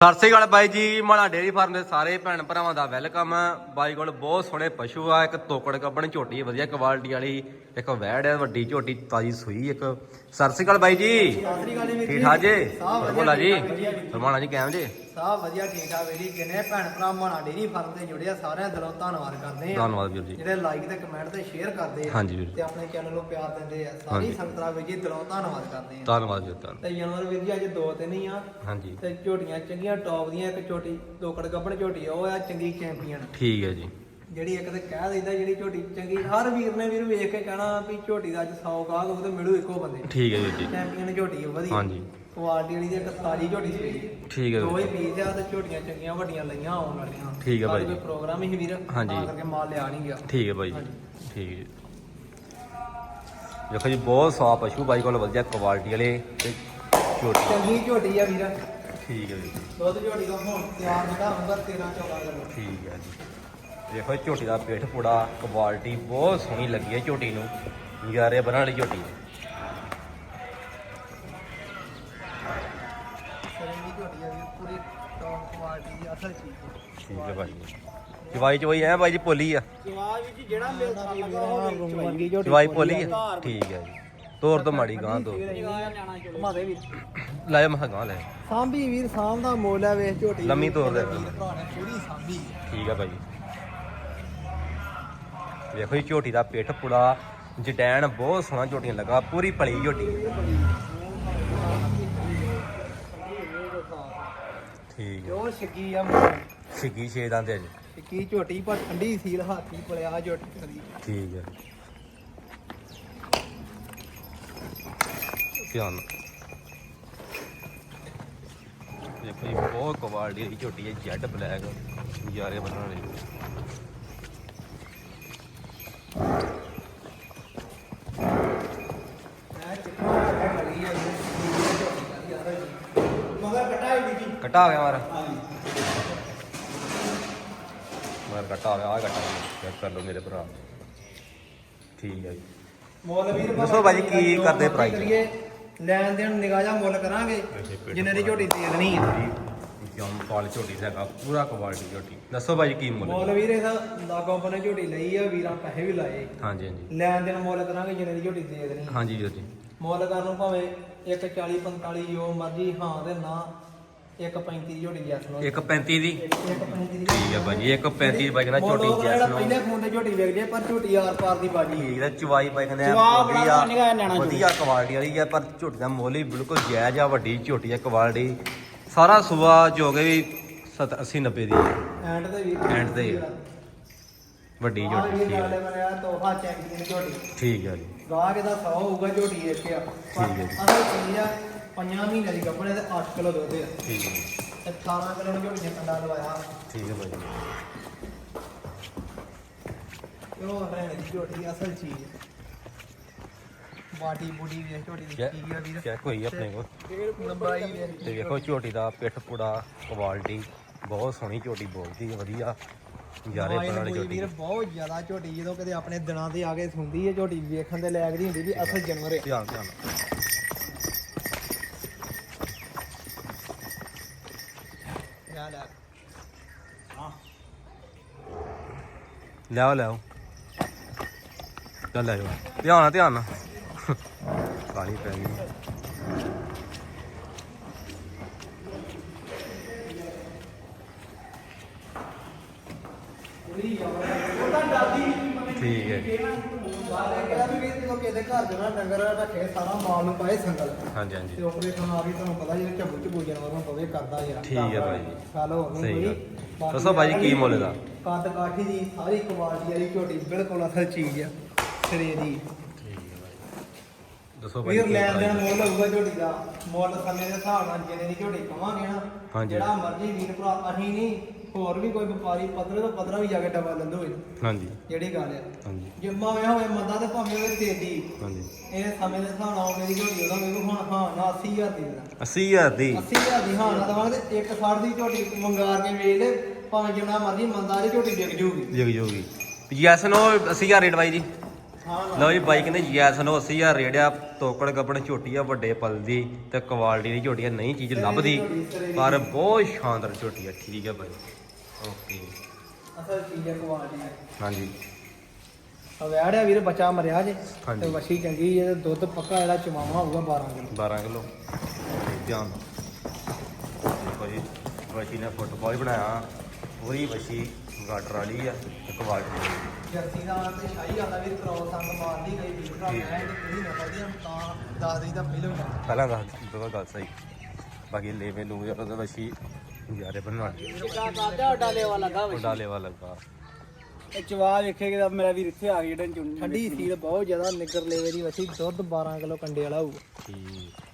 ਸਤਿ ਸ਼੍ਰੀ ਅਕਾਲ ਬਾਈ ਜੀ ਮਾਣਾ dairy farm ਦੇ ਸਾਰੇ ਭੈਣ ਭਰਾਵਾਂ ਦਾ ਵੈਲਕਮ। ਬਾਈ ਕੋਲ ਬਹੁਤ ਸੋਹਣੇ ਪਸ਼ੂ ਆ, ਇੱਕ ਤੋਕੜ ਕੱਬਣ ਝੋਟੀ, ਵਧੀਆ ਕੁਆਲਿਟੀ ਵਾਲੀ, ਇੱਕ ਵੈੜ ਹੈ ਵੱਡੀ ਝੋਟੀ ਤਾਜੀ ਸੂਈ, ਇੱਕ ਸਤਿ ਸ਼੍ਰੀ ਅਕਾਲ ਬਾਈ ਜੀ। ਠੀਕ ਠਾਕ ਜੀ? ਬੋਲਾ ਜੀ। ਰਮਾਣਾ ਜੀ। ਕਿਵੇਂ ਜੀ? ਸਭ ਵਧੀਆ ਠੀਕ ਠਾਕ ਵੀਰ ਜੀ। ਜਿੰਨੇ ਭੈਣ ਭਰਾ ਮਾਣਾ ਡੇਰੀ ਫਾਰਮ ਤੇ ਜੁੜੇ ਆ ਸਾਰਿਆਂ ਦਿਲੋਂ ਧੰਨਵਾਦ ਕਰਦੇ ਆ। ਧੰਨਵਾਦ ਵੀਰ ਜੀ। ਜਿਹੜੇ ਲਾਈਕ ਤੇ ਕਮੈਂਟ ਤੇ ਸ਼ੇਅਰ ਕਰਦੇ ਆ ਹਾਂਜੀ ਵੀਰ ਤੇ ਆਪਣੇ ਚੈਨਲ ਨੂੰ ਪਿਆਰ ਦਿੰਦੇ ਆ ਸਾਰੀ। ਸੰਗਤਾਂ ਵੀਰ ਜੀ ਦਿਲੋਂ ਧੰਨਵਾਦ ਕਰਦੇ ਆ। ਧੰਨਵਾਦ ਜੀ ਧੰਨਵਾਦ। ਤੇ ਜਾਨਵਰ ਵੀਰ ਜੀ ਅੱਜ ਦੋ ਤਿੰਨ ਹੀ ਆ। ਹਾਂਜੀ। ਤੇ ਝੋਟੀਆਂ ਚੰਗੀਆਂ ਟੌਪ ਦੀਆਂ ਇੱਕ ਝੋਟੀ ਦੋਕੜ ਗੱਬਣ ਝੋਟੀ ਉਹ ਆ ਚੰਗੀ ਚੈਂਪੀਅਨ ਠੀਕ ਹੈ ਜੀ। ਜਿਹੜੀ ਇੱਕ ਤੇ ਕਹਿ ਦਿੰਦਾ ਜਿਹੜੀ ਝੋਟੀ ਚੰਗੀ ਹਰ ਵੀਰ ਨੇ ਵੀਰ ਵੇਖ ਕੇ ਕਹਿਣਾ ਵੀ ਝੋਟੀ ਦਾ ਅੱਜ 100 ਗਾਹਕ ਉਹ ਤੇ ਮਿਲੂ ਇੱਕੋ ਬੰਦੇ। ਠੀਕ ਹੈ ਵੀਰ ਜੀ ਚੈਂਪੀਅਨ ਝੋਟੀ ਆ ਵਧੀਆ। ਹਾਂਜੀ। ਕੁਆਲਿਟੀ ਵਾਲੀ ਤੇ ਇੱਕ ਤਾਜੀ ਝੋਟੀ ਸੀ। ਠੀਕ ਹੈ ਦੋ ਵੀਰ ਹੀ ਪੀਸ ਆ ਤੇ ਝੋਟੀਆਂ ਚੰਗੀਆਂ ਵੱਡੀਆਂ ਲਈਆਂ ਆਉਣ ਵਾਲੀਆਂ। ਠੀਕ ਹੈ ਭਾਈ ਕੋਈ ਪ੍ਰੋਗਰਾਮ ਹੀ ਵੀਰ ਹਾਂਜੀ। ਤਾਂ ਕਰਕੇ ਮਾਲ ਲਿਆ ਨਹੀਂ ਗਿਆ। ਠੀਕ ਹੈ ਬਾਈ ਜੀ। ਹਾਂਜੀ। ਠੀਕ ਹੈ ਦੇਖੋ ਜੀ ਬਹੁਤ ਸਾਫ਼ ਪਸ਼ੂ ਬਾਈ ਕੋਲ ਵਧੀਆ ਕੁਆਲਿਟੀ ਵਾਲੇ ਤੇ ਝੋਟੀ। ਚੰਗੀ ਝੋਟੀ ਆ ਵੀਰ। ਠੀਕ ਹੈ ਜੀ। ਦੁੱਧ ਝੋਟੀ ਦਾ ਹੁਣ ਤਿਆਰ ਜਿਹੜਾ ਹੁੰਦਾ 13 14 ਕਿਲੋ। ਠੀਕ ਹੈ ਜੀ। ਦੇਖੋ ਇਹ ਝੋਟੀ ਦਾ ਪੇਟ ਪੂੜਾ ਕੁਆਲਿਟੀ ਬਹੁਤ ਸੋਹਣੀ ਲੱਗੀ ਹੈ ਝੋਟੀ ਨੂੰ। ਨਜ਼ਾਰੇ ਬਣਾ ਵਾਲੀ ਝੋਟੀ। ਹੈ ਚੰਗੀ ਝੋਟੀ ਆ ਵੀਰ ਪੂਰੀ ਟੌਪ ਕੁਆਲਿਟੀ ਦੀ ਅਸਲ ਚੀਜ਼ ਠੀਕ ਹੈ ਭਾਈ ਚਵਾਈ ਚਵਾਈ ਐ ਬਾਈ ਜੀ ਪੋਲੀ ਆ। ਚਵਾਈ ਪੋਲੀ ਆ। ਠੀਕ ਹੈ ਜੀ। ਤੋਰ ਤੋਂ ਮਾੜੀ ਗਾਂ ਤੋਂ ਘੁਮਾਦੇ ਵੀਰ। ਲੈ ਜਾ ਮਹਾਂ ਗਾਂ ਲੈ। ਸਾਂਭੀ ਵੀਰ ਸਾਂਭ ਦਾ ਮੁੱਲ ਹੈ ਵੇਖ ਝੋਟੀ। ਲੰਮੀ ਤੋਰ ਦੇ। ਠੀਕ ਹੈ ਭਾਈ ਦੇਖੋ ਜੀ ਝੋਟੀ ਦਾ ਪਿੱਠ ਪੁੜਾ ਜਟੈਣ ਬਹੁਤ ਸੋਹਣਾ ਝੋਟੀਆਂ ਲੱਗਾ ਪੂਰੀ ਭਲੀ ਝੋਟੀ। ਠੀਕ ਹੈ। ਜੋ ਛੱਗੀ ਆ ਸਿੱਗੀ ਛੇ ਹੈ ਜੀ। ਛੱਗੀ ਝੋਟੀ ਪਰ ਠੰਡੀ ਸੀਲ ਹਾਥੀ ਪਲਿਆ ਝੋਟੀ ਕਦੀ ਠੀਕ ਹੈ। ਧਿਆਨ। ਦੇਖੋ ਜੀ ਬਹੁਤ ਕੁਆਲਿਟੀ ਦੀ ਝੋਟੀ ਹੈ ਜੈਡ ਬਲੈਕ ਨਜ਼ਾਰੇ ਬਣਨ ਵਾਲੀ ਮੈਂ ਚਿੱਟਾ ਖੜੀ ਆ ਮਗਰ ਆ ਗਿਆ ਮਾਰ। ਮਾਰ ਕਟਾ ਆ ਗਿਆ ਆ ਕਟਾ ਚੈੱਕ ਕਰ ਲਓ ਮੇਰੇ ਭਰਾ। ਠੀਕ ਹੈ ਜੀ। ਮੁੱਲ ਵੀਰ ਦੱਸੋ ਭਾਜੀ ਕੀ ਕਰਦੇ price? ਕਰੀਏ। ਲੈਣ ਦੇਣ ਨਿਗਾਹ ਜਾ ਮੁੱਲ ਕਰਾਂਗੇ। ਜਿੰਨੇ ਦੀ ਝੋਟੀ ਦੇ ਦੇਣੀ ਆ ਜਮ ਕਾਲ ਝੋਟੀ ਹੈਗਾ ਪੂਰਾ ਕੁਆਲਿਟੀ ਝੋਟੀ। ਦੱਸੋ ਭਾਜੀ ਕੀ ਮੁੱਲ ਮੁੱਲ ਵੀਰ ਇਹਦਾ ਲਾਗੋਂ ਬਨੇ ਝੋਟੀ ਲਈ ਆ ਵੀਰਾਂ ਪੈਸੇ ਵੀ ਲਾਏ। ਹਾਂਜੀ ਹਾਂਜੀ। ਲੈਣ ਦੇਣ ਮੁੱਲ ਕਰਾਂਗੇ ਜਿੰਨੇ ਦੀ ਝੋਟੀ ਦੇ ਦੇਣੀ ਹਾਂਜੀ ਵੀਰ ਜੀ। ਮੁੱਲ ਕਰਨ ਨੂੰ ਭਾਵੇਂ 140 45 ਜੋ ਮਰਜ਼ੀ ਹਾਂ ਤੇ ਨਾ। 135 ਦੀ ਝੋਟੀ ਜੈਸ ਨੂੰ 135 ਦੀ? 135 ਦੀ। ਠੀਕ ਹੈ ਭਾਜੀ 135 ਦੀ ਬਾਈ ਕਹਿੰਦਾ ਝੋਟੀ ਜੈਸ ਨੂੰ ਪਹਿਲੇ ਫੋਨ ਤੇ ਝੋਟੀ ਵੇਖਦੇ ਆ, ਪਰ ਝੋਟੀ ਆਰ ਪਾਰ ਦੀ ਬਾਜੀ। ਠੀਕ ਹੈ ਚਵਾਈ ਬਾਈ ਕਹਿੰਦੇ ਆ ਵਧੀਆ। ਵਧੀਆ ਕੁਆਲਿਟੀ ਵਾਲੀ ਹੈ ਪਰ ਝੋਟੀ ਦਾ ਮੁੱਲ ਹੀ ਬਿਲਕੁਲ ਜਾਇਜ਼ ਆ ਵੱਡੀ ਝੋਟੀ ਹੈ ਕੁਆਲਿਟੀ ਸਾਰਾ ਸੂਆ ਜੋ ਕਿ ਵੀ 80 90 ਦੀ ਐਂਡ ਤੇ ਵੀਰ End ਤੇ ਆ। ਵੱਡੀ ਝੋਟੀ ਠੀਕ ਬਣਿਆ ਤੋਹਫਾ ਚੈਂਪੀਅਨ ਝੋਟੀ। ਠੀਕ ਹੈ ਜੀ। ਗਾਹ ਕੇ ਦਾ 100 ਹੋਊਗਾ ਝੋਟੀ ਇੱਕ ਆ ਠੀਕ ਹੈ ਜੀ। ਅਸਲ ਚੀਜ਼ ਆ ਪੰਜਾਂ ਮਹੀਨੇ ਦੀ ਗੱਭਣੇ ਤੇ 8 ਕਿਲੋ ਦੁੱਧ ਆ। ਠੀਕ ਹੈ। ਤੇ 18 ਕਿਲੋ ਦੀ ਝੋਟੀ ਨੇ ਕੰਡਾ ਲਵਾਇਆ। ਠੀਕ ਹੈ ਤੇ ਉਹ ਹਰਿਆਣੇ ਦੀ ਝੋਟੀ ਅਸਲ ਚੀਜ਼। ਬਾਟੀ ਬੂਡੀ ਵੇਖ ਝੋਟੀ ਦੀ ਕੀ ਆ ਵੀਰ। ਚੈੱਕ ਹੋਈ ਆਪਣੇ ਕੋਲ? ਲੰਬਾਈ ਤੇ ਵੇਖੋ ਝੋਟੀ ਦਾ ਪਿੱਠ ਪੁੜਾ ਕੁਆਲਿਟੀ ਬਹੁਤ ਸੋਹਣੀ ਝੋਟੀ ਬੋਲਦੀ ਹੈ ਵਧੀਆ। ਨਜ਼ਾਰੇ ਮਾਇਲ ਬਣ ਵਾਲੀ ਕੋਈ ਝੋਟੀ। ਵੀਰ ਬਹੁਤ ਜ਼ਿਆਦਾ ਝੋਟੀ ਜਦੋਂ ਕਦੇ ਆਪਣੇ ਦਿਨਾਂ ਤੇ ਆ ਕੇ ਸੁਣਦੀ ਹੈ ਝੋਟੀ ਵੇਖਣ ਦੇ ਲਾਇਕ ਦੀ ਹੁੰਦੀ ਵੀ ਅਸਲ ਜਾਨਵਰ ਹੈ। ਧਿਆਨ ਧਿਆਨ ਯਾਦ ਆ ਲਿਆਓ ਲਿਆਓ। ਚੱਲ ਲੈ ਜਾਓ। ਧਿਆਨ ਨਾਲ ਧਿਆਨ ਨਾਲ ਕਾਲੀ ਪੈ ਗਈ ਠੀਕ ਹੈ। ਜਦੋਂ ਕਿਤੇ ਘਰ ਜਣਾ ਡੰਗਰ ਰੱਖੇ ਸਾਰਾ ਮਾਲ ਨੂੰ ਪਾਏ ਸੰਗਲ ਹਾਂਜੀ ਹਾਂਜੀ ਤੇ ਖਾਣ ਆ ਵੀ ਤੁਹਾਨੂੰ ਪਤਾ ਜਿਹੜੇ ਝੱਬੂ ਝੱਬੂ ਜਾਨਵਰ ਨੂੰ ਪਵੇ ਕਰਦਾ ਯਾਰ ਠੀਕ ਹੈ ਭਾਈ ਜੀ। ਚੱਲ ਹੋਰ ਨਹੀਂ ਸਹੀ ਕੋਈ ਗੱਲ। ਬਾਕੀ ਦੱਸੋ ਭਾਈ ਕੀ ਮੁੱਲ ਦਾ? ਕੱਦ ਕਾਠੀ ਦੀ ਸਾਰੀ ਕੁਆਲਿਟੀ ਵਾਲੀ ਝੋਟੀ ਬਿਲਕੁਲ ਅਸਲ ਚੀਜ਼ ਆ ਸਿਰੇ ਦੀ ਦੱਸੋ ਭਾਈ ਵੀਰ ਕੀ ਲੈਣ ਦੇਣ price? ਮੁੱਲ ਹੋਊਗਾ ਝੋਟੀ ਦਾ ਮੁੱਲ ਸਮੇਂ ਦੇ ਹਿਸਾਬ ਨਾਲ ਜਿੰਨੇ ਦੀ ਝੋਟੀ ਕਵਾਂਗੇ ਨਾ ਹਾਂਜੀ। ਜਿਹੜਾ ਮਰਜ਼ੀ ਵੀਰ ਭਰਾ ਅਸੀਂ ਨਹੀਂ ਹੋਰ ਵੀ ਕੋਈ ਵਪਾਰੀ ਪੱਧਰੇ ਤੋਂ ਪੱਧਰਾ ਵੀ ਜਾ ਕੇ ਡਬਲ ਲੈਂਦੇ ਹੋਏ ਹਾਂਜੀ। ਜਿਹੜੀ ਗੱਲ ਆ। ਹਾਂਜੀ। ਜਿੰਮਾ ਹੋਇਆ ਹੋਵੇ ਮੰਦਾ ਤੇ ਭਾਵੇਂ ਹੋਵੇ ਤੇਦੀ ਹਾਂਜੀ। ਇਹ ਸਮੇਂ ਦੇ ਹਿਸਾਬ ਨਾਲ ਮੇਰੀ ਝੋਟੀ ਉਹਦਾ ਮੈਨੂੰ ਹੁਣ ਹਾਂ ਨਾ 80000 ਦੀ ਦੇਣਾ। 80000 ਦੀ। 80000 ਦੀ ਹਾਂ ਨਾ ਦਵਾਂਗੇ ਤੇ ਇੱਕ ਫੜ ਦੀ ਝੋਟੀ ਮੰਗਾਰ ਕੇ ਵੇਚ ਲੈ ਭਾਵੇਂ ਜਿੰਨਾ ਮਰਜ਼ੀ ਮੰਦਾ ਦੀ ਝੋਟੀ ਵਿਕ ਜੂਗੀ। ਜਗ। ਜੋਗੀ ਯੈਸ ਨੋ 80000 ਰੇਟ ਬਾਈ ਜੀ। ਲਓ ਜੀ ਬਾਈ ਕਹਿੰਦੇ ਯੈਸ ਨੋ 80000 ਰੇੜਿਆ ਤੋਕੜ ਗੱਬਣ ਝੋਟੀ ਆ ਵੱਡੇ ਪਲ ਦੀ ਤੇ ਕੁਆਲਿਟੀ ਦੀ ਝੋਟੀ ਆ ਨਹੀਂ ਚੀਜ਼ ਲੱਭਦੀ। ਪਰ ਬਹੁਤ ਸ਼ਾਨਦਾਰ ਝੋਟੀ ਆ ਠੀਕ ਹੈ ਬਾਈ। ਓਕੇ। ਅਸਲ ਚੀਜ਼ ਹੈ ਕੁਆਲਿਟੀ ਹੈ ਹਾਂਜੀ। ਆ ਵੈੜਿਆ ਵੀਰ ਬੱਚਾ ਮਰਿਆ ਜੇ ਹਾਂਜੀ। ਤੇ ਵਸ਼ੀ ਚੰਗੀ ਹੈ ਤੇ ਦੁੱਧ ਪੱਕਾ ਜਿਹੜਾ ਚਮਾਵਾ ਹੋਊਗਾ 12 ਕਿਲੋ। 12 ਕਿਲੋ। ਧਿਆਨ ਦੇਖੋ ਜੀ ਵਸ਼ੀ ਨੇ ਫੁੱਟਬਾਲ ਹੀ ਬਣਾਇਆ। ਪੂਰੀ ਵਸ਼ੀ ਗਾਟਰ ਵਾਲੀ ਆ ਤੇ ਕੁਆਲਿਟੀ ਜਰਸੀ ਦਾ ਤੇ ਸ਼ਾਹੀ ਆਂਦਾ ਵੀਰ ਕਰੋਸ ਸੰਗ ਮਾਰਦੀ ਗਈ ਵੀਰ ਭਰਾ ਮੈਂ ਤੇ ਕਿਹੜੀ ਨਸਲ ਦੀ ਆ, ਤਾਂ ਦੱਸ ਦੀ ਤਾਂ ਪਹਿਲਾਂ ਹੀ ਆ। ਪਹਿਲਾਂ ਦੱਸ ਦੋ ਗੱਲ ਸਹੀ। ਬਾਕੀ ਲੇਵੇ ਲੂ ਉਹਦਾ ਵਸ਼ੀ ਯਾਰੇ ਬਣਵਾ ਚਿੱਟਾ ਦਾਦਾ ਡਾਲੇ ਵਾਲਾ ਲੱਗਾ ਉਹਦਾ ਲੇਵਾ ਲੱਗਾ ਇਹ ਚਵਾ ਵੇਖੇਗਾ ਮੇਰਾ ਵੀਰ ਇੱਥੇ ਆ ਗਿਆ ਜਿਹੜਾ ਠੰਡੀ ਸੀਲ ਬਹੁਤ ਜ਼ਿਆਦਾ ਨਿੱਗਰ ਲੇਵੇ ਦੀ ਵਸੀ ਦੁੱਧ 12 ਕਿਲੋ ਕੰਡੇ ਵਾਲਾ ਹੋਊਗਾ। ਠੀਕ।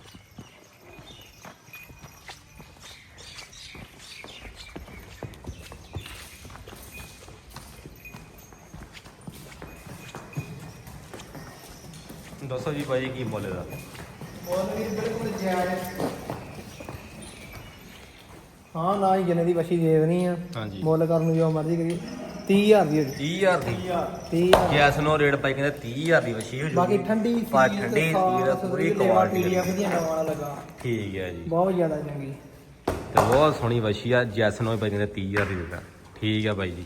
ਦੱਸੋ ਜੀ ਭਾਈ ਕੀ ਮੁੱਲ ਦਾ ਮੁੱਲ ਬਿਲਕੁਲ ਜਾਇਜ਼। ਹਾਂ ਨਾ ਹੀ ਜਨੇ ਦੀ ਵਸੀ ਦੇ ਦੇਣੀ ਆ। ਹਾਂਜੀ। ਮੁੱਲ ਕਰਨ ਨੂੰ ਜੋ ਮਰਜ਼ੀ ਕਰੀ 30000 ਦੀ ਹੋ ਜੀ। 30000 ਦੀ। 30000 ਗੈਸ ਨੋ ਰੇਟ ਪਾਈ ਕਹਿੰਦੇ 30000 ਦੀ ਵਸ਼ੀ ਹੋ ਬਾਕੀ ਜੂਗੀ ਠੰਡੀ ਪਾ ਸੀਲ ਠੰਡੀ ਸੀਲ ਸਾਫ਼ ਪੂਰੀ ਕੁਆਲਿਟੀ ਪੀਡੀਐਫ ਦੀਆਂ ਨਵਾਂ ਲੱਗਾ। ਠੀਕ ਹੈ ਜੀ। ਬਹੁਤ ਜ਼ਿਆਦਾ ਚੰਗੀ। ਤੇ ਬਹੁਤ ਸੋਹਣੀ ਵਸ਼ੀ ਆ ਜੈਸ ਨੋ ਪਾਈ ਕਹਿੰਦੇ 30000 ਦੀ ਦੇਦਾ ਠੀਕ ਹੈ ਬਾਈ ਜੀ।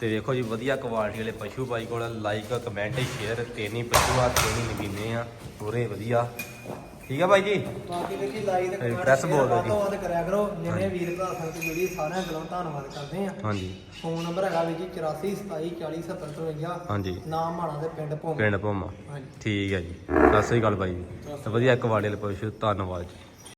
ਤੇ ਵੇਖੋ ਜੀ ਵਧੀਆ ਕੁਆਲਿਟੀ ਵਾਲੇ ਪਸ਼ੂ ਬਾਈ ਕੋਲ। ਲਾਈਕ ਕਮੈਂਟ ਸ਼ੇਅਰ ਤਿੰਨ ਪਸ਼ੂ ਆ ਤਿੰਨ ਨਗੀਨੇ ਆ। ਪੂਰੇ ਵਧੀਆ। ਠੀਕ ਹੈ ਬਾਈ ਜੀ? ਬਾਕੀ ਦੇਖੀ ਲਾਈ ਤੇ ਹਾਂਜੀ, comment press share ਬੋਲ ਦਿਓ ਵੱਧ ਤੋਂ ਜੀ। ਵੱਧ ਕਰਿਆ ਕਰੋ। ਜਿੰਨੇ ਵੀਰ ਭਰਾ ਸਕਦੇ ਜਿਹੜੀ ਸਾਰਿਆਂ ਕੋਲੋਂ ਧੰਨਵਾਦ ਕਰਦੇ ਆ ਹਾਂਜੀ। ਫੋਨ ਨੰਬਰ ਹੈਗਾ ਵੀ ਜੀ 84 27 40 70 53 ਹਾਂਜੀ। ਨਾਮ ਮਾਣਾ ਦੇ ਪਿੰਡ ਭੋਮ। ਪਿੰਡ ਭੋਮਾ। ਹਾਂਜੀ। ਠੀਕ ਹੈ ਜੀ। ਸਤਿ ਸ੍ਰੀ ਅਕਾਲ ਬਾਈ ਜੀ। ਤੇ ਵਧੀਆ ਕੁਆਲਿਟੀ ਵਾਲੇ ਪਸ਼ੂ ਧੰਨਵਾਦ ਜੀ।